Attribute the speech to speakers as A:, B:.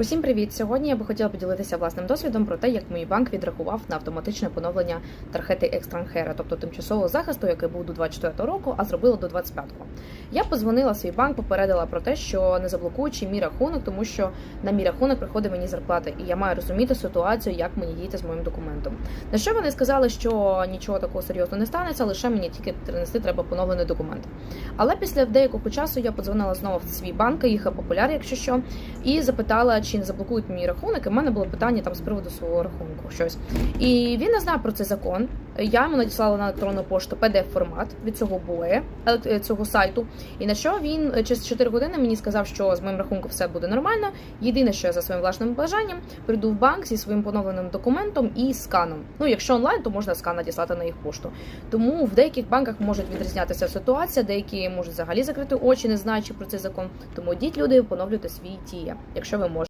A: Усім привіт! Сьогодні я би хотіла поділитися власним досвідом про те, як мій банк відрахував на автоматичне поновлення тархети Екстранхера, тобто тимчасового захисту, який був до 24 року, а зробила до 25-го. Я позвонила свій банк, попередила про те, що не заблокуючи мій рахунок, тому що на мій рахунок приходить мені зарплата, і я маю розуміти ситуацію, як мені діяти з моїм документом. На що вони сказали, що нічого такого серйозного не станеться, лише мені тільки принести треба поновлений документ. Але після деякого часу я подзвонила знову в свій банк, їх популяр, якщо що, і запитала, чи не заблокують мій рахунок. І в мене було питання там з приводу свого рахунку. Щось. І він не знав про цей закон. Я йому надіслала на електронну пошту pdf формат від цього боє цього сайту. І на що він е, через 4 години мені сказав, що з моїм рахунком все буде нормально. Єдине, що я за своїм власним бажанням прийду в банк зі своїм поновленим документом і сканом. Ну, якщо онлайн, то можна скан надіслати на їх пошту. Тому в деяких банках може відрізнятися ситуація, деякі можуть взагалі закрити очі, не знаючи про цей закон. Тому йдіть люди, поновлюйте свій тія, якщо ви можете.